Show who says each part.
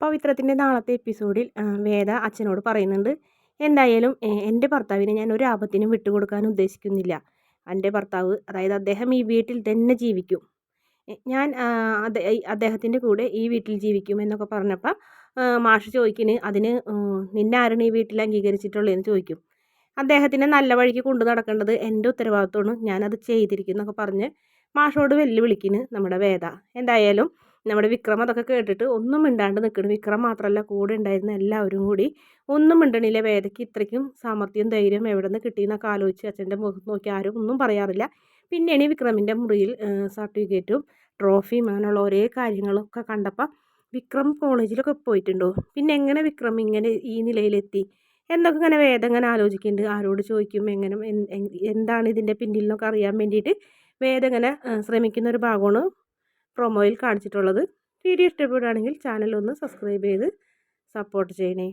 Speaker 1: പവിത്രത്തിന്റെ നാളത്തെ എപ്പിസോഡിൽ വേദ അച്ഛനോട് പറയുന്നുണ്ട് എന്തായാലും എന്റെ ഭർത്താവിനെ ഞാൻ ഒരു ആപത്തിനും വിട്ടുകൊടുക്കാൻ ഉദ്ദേശിക്കുന്നില്ല. എന്റെ ഭർത്താവ് അതായത് അദ്ദേഹം ഈ വീട്ടിൽ തന്നെ ജീവിക്കും. ഞാൻ അദ്ദേഹത്തിന്റെ കൂടെ ഈ വീട്ടിൽ ജീവിക്കും എന്നൊക്കെ പറഞ്ഞപ്പോൾ മാഷ് ചോദിക്കിന് അതിന് നിന്നെ ആരാണ് ഈ വീട്ടിൽ അംഗീകരിച്ചിട്ടുള്ളതെന്ന് ചോദിക്കും. അദ്ദേഹത്തിനെ നല്ല വഴിക്ക് കൊണ്ടു നടക്കേണ്ടത് എന്റെ ഉത്തരവാദിത്വമാണ്. ഞാനത് ചെയ്തിരിക്കുന്നൊക്കെ പറഞ്ഞ് മാഷോട് വെല്ലുവിളിക്കുന്നു നമ്മുടെ വേദ. എന്തായാലും നമ്മുടെ വിക്രം അതൊക്കെ കേട്ടിട്ട് ഒന്നും മിണ്ടാണ്ട് നിൽക്കണം വിക്രം മാത്രമല്ല കൂടെ ഉണ്ടായിരുന്ന എല്ലാവരും കൂടി ഒന്നും മിണ്ടണില്ല. വേദയ്ക്ക് ഇത്രയ്ക്കും സാമർഥ്യം ധൈര്യം എവിടെ നിന്ന് കിട്ടിയെന്നൊക്കെ ആലോചിച്ച് അച്ഛന്റെ മുഖത്ത് നോക്കി ആരും ഒന്നും പറയാറില്ല. പിന്നെയാണ് വിക്രമിന്റെ മുറിയിൽ സർട്ടിഫിക്കറ്റും ട്രോഫിയും അങ്ങനെയുള്ള ഒരേ കാര്യങ്ങളൊക്കെ കണ്ടപ്പോൾ വിക്രം കോളേജിലൊക്കെ പോയിട്ടുണ്ടോ? പിന്നെ എങ്ങനെ വിക്രം ഇങ്ങനെ ഈ നിലയിലെത്തി? എന്നൊക്കെ ഇങ്ങനെ വേദം ഇങ്ങനെ ആലോചിക്കുന്നുണ്ട്. ആരോട് ചോദിക്കും എങ്ങനെ എന്താണ് ഇതിന്റെ പിന്നിൽ എന്നൊക്കെ അറിയാൻ വേണ്ടിയിട്ട് വേദം ഇങ്ങനെ ശ്രമിക്കുന്ന ഒരു ഭാഗമാണ് പ്രൊമോയിൽ കാണിച്ചിട്ടുള്ളത്. വീഡിയോ ഇഷ്ടപ്പെടുകയാണെങ്കിൽ ചാനൽ ഒന്ന് സബ്സ്ക്രൈബ് ചെയ്ത് സപ്പോർട്ട് ചെയ്യണേ.